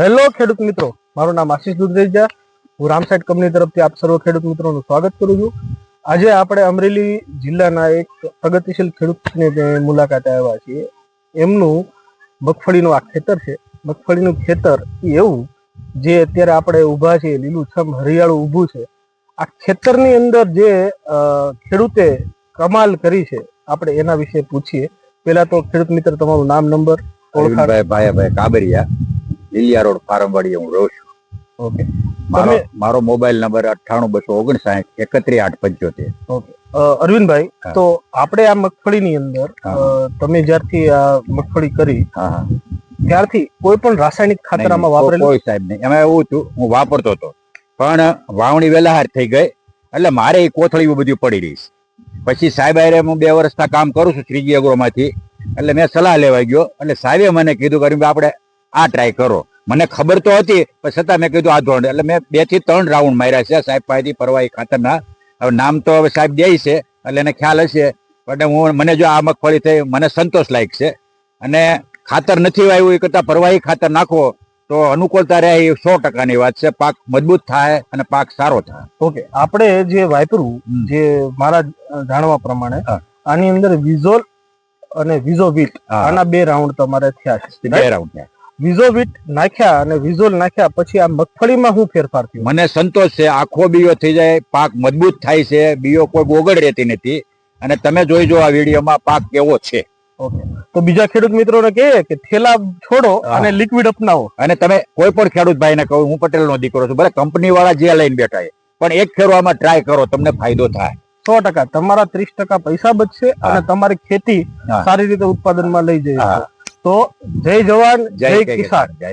Hello ખેડૂત મિત્રો, મારું નામ આશીષ દુધરેજા. હું રામસાઈડ કંપની તરફથી આપ સર્વ ખેડૂત મિત્રોનું સ્વાગત કરું છું. આજે આપણે અમરેલી જિલ્લાના એક પ્રગતિશીલ ખેડૂતની મુલાકાતે આવ્યા છીએ. એમનું મગફળીનું આ ખેતર છે. મગફળીનું ખેતર એવું જે અત્યારે આપણે ઊભા છીએ, લીલુંછમ, હરિયાળું ઊભું છે. આ ખેતરની અંદર જે ખેડૂતે કમાલ કરી છે, આપણે એના વિશે પૂછીએ. પહેલા તો ખેડૂત મિત્ર, તમારું નામ, નંબર, ઓળખાણ. ભાઈ ભાઈ કાબરિયા. લીલિયા રોડ ફારમવાડીએ હું રહું છું. ઓકે. મારો મારો મોબાઈલ નંબર અઠ્ઠાણું બસો ઓગણસાઠ એકત્રીસ આઠ પંચોતેર. ઓકે. અરવિંદભાઈ તો આપણે આ મગફળીની અંદર તમે જ્યારથી આ મગફળી કરી ત્યારથી કોઈ પણ રાસાયણિક ખાતર આમાં વાપરેલું કોઈ સાહેબ નહીં. એમાં એવું હતું હું વાપરતો હતો. પણ વાવણી વેલાહાર થઈ ગઈ એટલે મારે એ કોથળી બધું પડી રહીશ પછી સાહેબ આરે હું બે વર્ષના કામ કરું છું શ્રીજી અગ્રોમાંથી એટલે મેં સલાહ લેવા ગયો એટલે સાહેબે મને કીધું કે આપણે આ ટ્રાય કરો. મને ખબર તો હતી પણ છતાં મેં કીધું આ ધોરણ એટલે મેં બેથી ત્રણ રાઉન્ડ માર્યા છે. સાહેબ પાસેથી પરવાઈ ખાતરના. હવે નામ તો હવે સાહેબ દે છે એટલે એને ખ્યાલ હશે. પણ હું મને જો આ મગફળી થઈ મને સંતોષ લાયક છે. અને ખાતર નથી વાવ્યું એ કરતાં પરવાહી ખાતર નાખો તો અનુકૂળતા રહે એ સો ટકાની વાત છે. પાક મજબૂત થાય અને પાક સારો થાય. ઓકે આપણે જે વાપર્યું જે મારા જાણવા પ્રમાણે આની અંદર વિઝોલ અને વિઝોવિટ. આના બે રાઉન્ડ તમારે થયા છે બે રાઉન્ડ થયા. વિઝોવિટ નાખ્યા અને વિઝોલ નાખ્યા પછી આ મગફળીમાં હું ફેરફાર થયો. મને સંતોષ છે આખો બીયો થઈ જાય પાક મજબૂત થાય છે બીયો કોઈ ગોગડ રહેતી નથી. અને તમે જોઈ જો આ વિડીયોમાં પાક કેવો છે. ઓકે. તો બીજા ખેડૂત મિત્રોને કહીએ કે થેલા છોડો અને લિક્વિડ અપનાવો. અને તમે કોઈ પણ ખેડૂત ભાઈને કહો હું પટેલનો દીકરો છું ભલે કંપની વાળા જે લઈને બેઠા છે પણ એક ફેરો આમાં ટ્રાય કરો તમને ફાયદો થાય. સો ટકા. તમારા ત્રીસ ટકા પૈસા બચશે અને તમારી ખેતી સારી રીતે ઉત્પાદનમાં લઈ જઈ. તો જય જવાન જય કિસાન. જય